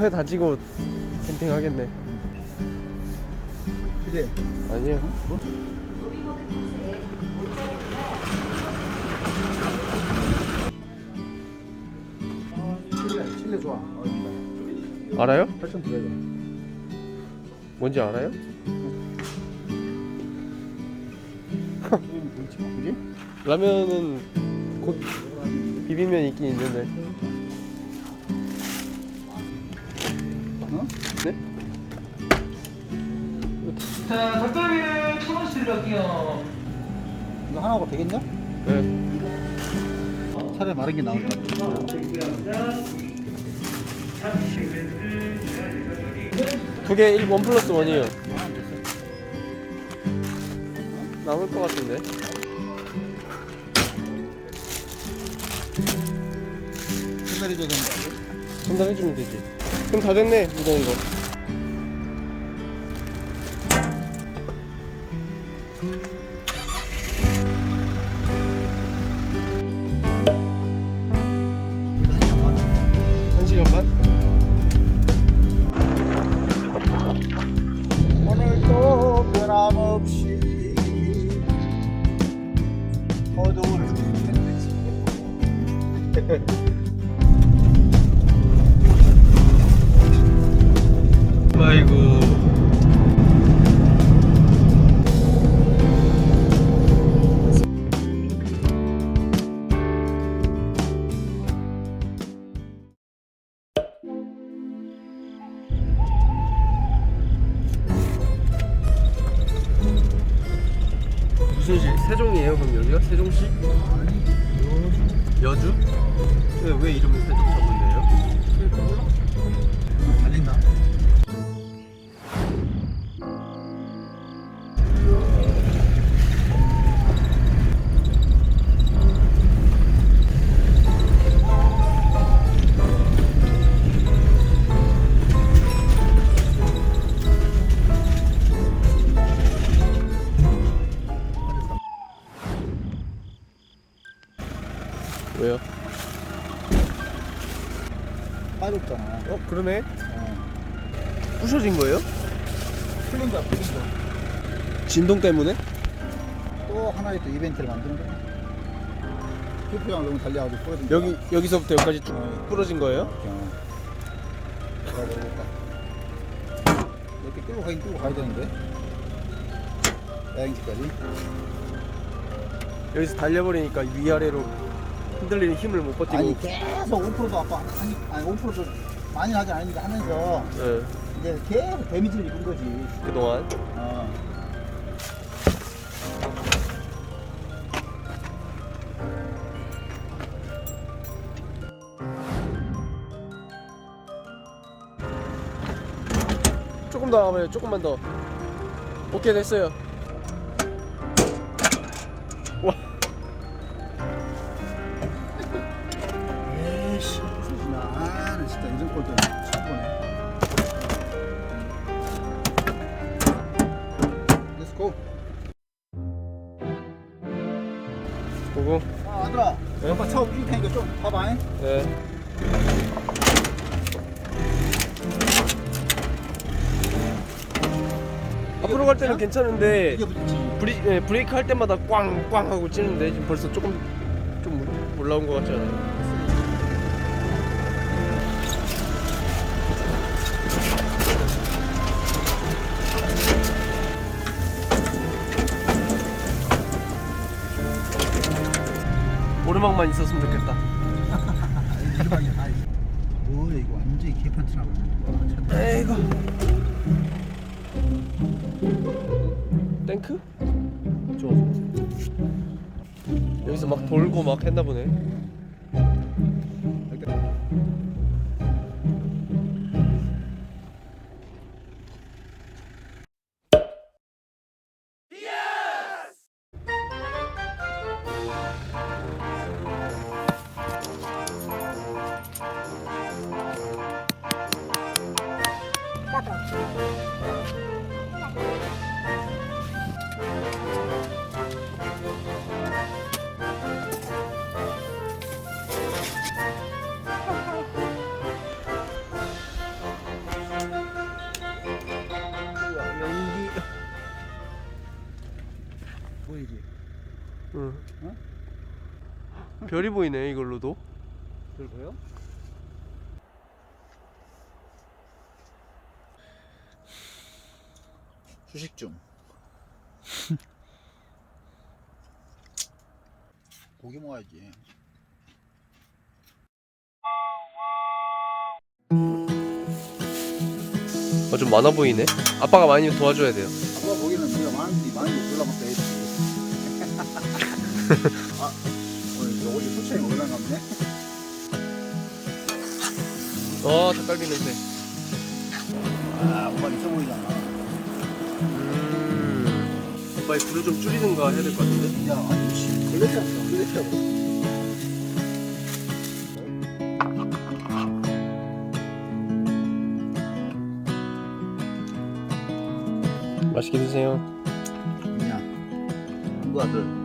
해 다지고 캠핑 하겠네. 그래. 아니요. 칠레, 칠레 좋아. 어. 알아요? 8천 들어야 돼. 뭔지 알아요? 라면은 곧 비빔면 있긴 있는데. 어? 네? 자, 닭갈비를 천 원씩 드릴게요. 이거 하나가 되겠냐? 네. 차라리 마른 게 나을 것 같아. 두개 1, 원 플러스 원이에요. 남을 것 같은데. 전달해줘야 되는 거 같아. 전달해주면 되지. 그럼 다 됐네, 무거운 거. 한시 무슨 시? 세종이에요 그럼 여기가? 세종시? 여주? 왜, 왜 이름을 세종 잡은데요? 빠졌잖아. 어 그러네 어. 부셔진 거예요? 풀린 거야, 풀린 거. 진동 때문에? 또 하나의 또 이벤트를 만드는 거야. 큐프랑 너무 달려가지고 부러진 거야. 여기 여기서부터 여기까지 쭉 어. 부러진 거예요? 어. 내가 모르겠다. 이렇게 끌고 가긴 끌고 가야 되는데. 야행지까지. 여기서 달려버리니까 위아래로 흔들리는 힘을 못 버티고. 아니 계속 5%도 아까 아니 아니 5%도 많이 하지 않으니까 하면서 예, 이제 계속 데미지를 입은 거지. 그동안? 어. 조금 더 하면 조금만 더. 오케이 됐어요 네? 아빠 차 움직일 테니까 좀 봐봐. 잉? 예 앞으로 갈 때는 괜찮은데 이게 부딪지. 브리, 예, 브레이크 할 때마다 꽝꽝 하고 찌는데 지금 벌써 조금 좀 올라온 것 같지 않아요? 오르막만 있었으면 좋겠다. 이름하게 다 있어. 뭐야 이거 완전히 개판 트라고. 에이구. 탱크? 좋아. 여기서 막 돌고 막 했나 보네. 보이지? 응. 어? 별이 보이네 이걸로도. 별 보여? 휴식 중. 고기 먹어야지. 어, 좀 많아 보이네. 아빠가 많이 도와줘야 돼요. 아, 오늘 올라갔네. 어, 닭갈비 냄새. 아, 오빠 있어 보이잖아. 음. 오빠 이 불을 좀 줄이든가 해야 될 것 같은데. 야, 아니, 씨, 걸레잖아, 걸레잖아. 맛있게 드세요. 그냥 누구 아들?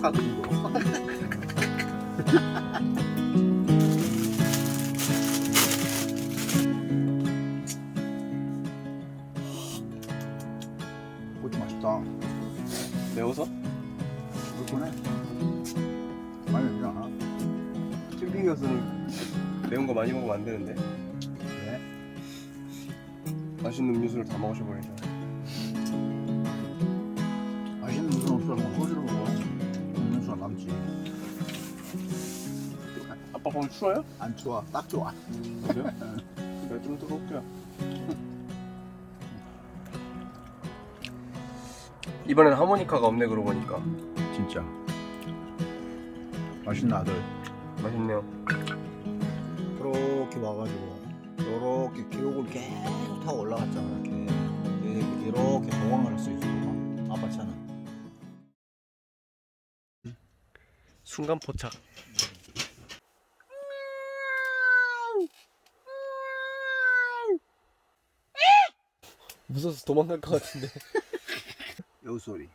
약간 그 정도. 고기 맛있다. 매워서? 그렇구나. 많이 되지 않아? 캠핑 가서는 매운 거 많이 먹으면 안 되는데. 그래? 맛있는 음료수를 다 마셔버리죠. 아빠 오늘 추워요? 안 추워. 딱 좋아. 그래요? 내가 좀 뜨거울게요. 이번엔 하모니카가 없네 그러고 보니까 진짜. 맛있는 아들. 맛있네요. 그렇게 와가지고 이렇게 계곡을 계속 타고 올라갔잖아 이렇게 이렇게, 이렇게 동항을 할수 있어 아빠 차는 순간 포착. 무서워서 도망갈 것 같은데. 여우 소리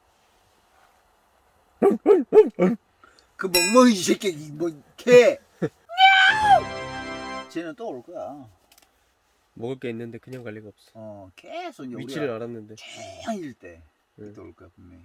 그 멍멍이 새끼 뭐개 쟤는 또 올 거야 먹을 게 있는데 그냥 갈 리가 없어. 어 계속 이제 위치를 우리가 알았는데. 태양일 때 응. 그때 올 거야 분명히